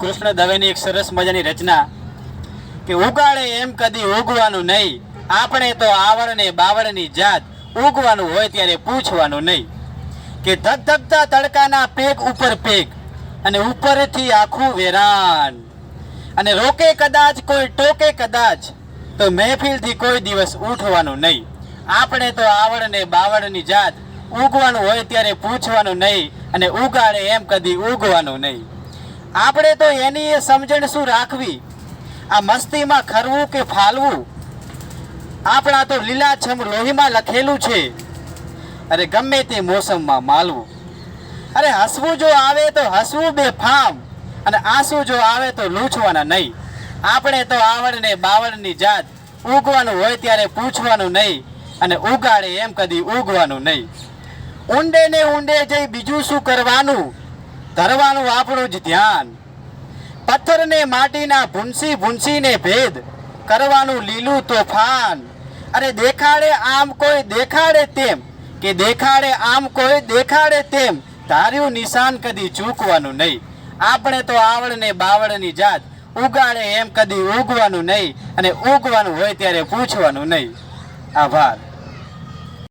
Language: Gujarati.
કૃષ્ણ દવેની એક સરસ મજાની રચના કે ઉગાડે એમ કદી ઉગવાનું નહીં. આપણે તો આવડને બાવળની જાત ઉગવાનું હોય ત્યારે પૂછવાનું નહીં. કે ધગધગતા તડકાના પેગ ઉપર પેગ અને ઉપરથી આખું વેરાન. અને રોકે કદાચ કોઈ ટોકે કદાચ તો મહેફિલથી કોઈ દિવસ ઉઠવાનું નહીં. આપણે તો આવડને બાવળની જાત ઉગવાનું હોય ત્યારે પૂછવાનું નહીં અને ઉગાડે એમ કદી ઉગવાનું નહીં. આપણે તો એની એ સમજણ શું રાખવી? આ મસ્તીમાં ખરવું કે ફાલવું? આપણા તો લીલાછમ લોહીમાં લખેલું છે. અરે ગમે તે મોસમમાં માલવું. અરે હસવું જો આવે તો હસવું બે ફામ અને આંસુ જો આવે તો લૂછવાના નહીં. આપણે તો આવડને બાવળની જાત. ઉગવાનું હોય ત્યારે પૂછવાનું નહીં અને ઉગાડે એમ કદી ઉગવાનું નહીં. ઊંડે ને ઊંડે જઈ બીજું શું કરવાનું? ધરવાનું આપણું જ ધ્યાન. પથ્થરને માટીના ભૂંસી ભૂંસીને ભેદ. કરવાનું લીલું તોફાન. અરે દેખાડે આમ કોઈ દેખાડે તેમ. કે દેખાડે આમ કોઈ દેખાડે તેમ. ધાર્યું નિશાન કદી ચૂકવાનું નહીં. આપણે તો આવડને બાવળની જાત. ઉગાડે એમ કદી ઉગવાનું નહીં. અને ઉગવાનું હોય ત્યારે પૂછવાનું નહીં. આભાર.